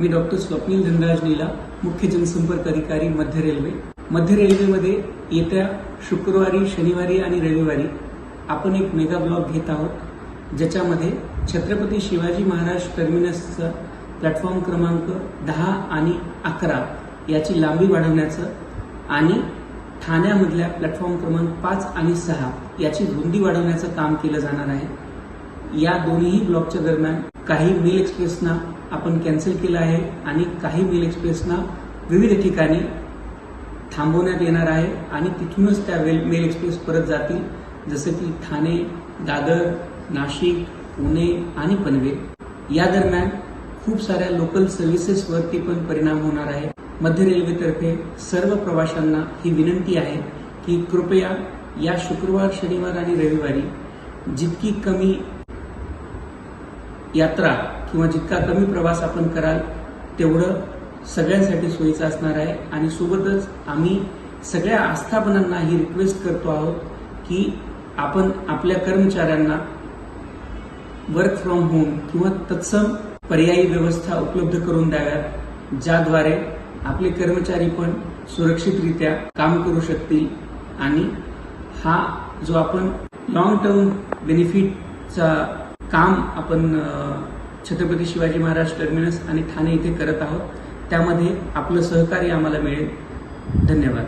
मी doctor Swapnil Dhanraj नीला मुख्य जनसंपर्क अधिकारी मध्य रेल्वे. मध्य रेल्वेमध्ये येत्या शुक्रवारी शनिवारी आणि रविवारी आपण एक मेगा ब्लॉग घेत आहोत ज्याच्यामध्ये छत्रपती शिवाजी महाराज टर्मिनसचा प्लॅटफॉर्म क्रमांक दहा आणि अकरा याची लांबी वाढवण्याचं आणि ठाण्यामधल्या प्लॅटफॉर्म क्रमांक पाच आणि सहा याची रुंदी वाढवण्याचं काम केलं जाणार आहे. या दोन्ही ब्लॉकच्या दरम्यान काही मेल एक्सप्रेसना आपण कॅन्सल केलं आहे आणि काही मेल एक्सप्रेसना विविध ठिकाणी थांबवण्यात येणार आहे आणि तिथूनच त्या वेल मेल एक्सप्रेस परत जातील. जसं की ठाणे दादर नाशिक पुणे आणि पनवेल. या दरम्यान खूप साऱ्या लोकल सर्व्हिसेसवरती पण परिणाम होणार आहे. मध्य रेल्वेतर्फे सर्व प्रवाशांना ही विनंती आहे की कृपया या शुक्रवार शनिवार आणि रविवारी जितकी कमी यात्रा किंवा जितका कमी प्रवास आपण कराल तेवढं सगळ्यांसाठी सोयीचं असणार आहे. आणि सोबतच आम्ही सगळ्या आस्थापनांना ही रिक्वेस्ट करतो आहोत की आपण आपल्या कर्मचाऱ्यांना वर्क फ्रॉम होम किंवा तत्सम पर्यायी व्यवस्था उपलब्ध करून द्याव्यात ज्याद्वारे आपले कर्मचारी पण सुरक्षितरित्या काम करू शकतील. आणि हा जो आपण लॉंग टर्म बेनिफिटचा काम आपण छत्रपती शिवाजी महाराज टर्मिनस आणि ठाणे इथे करत आहोत. त्यामध्ये आपलं सहकार्य आम्हाला मिळेल. धन्यवाद.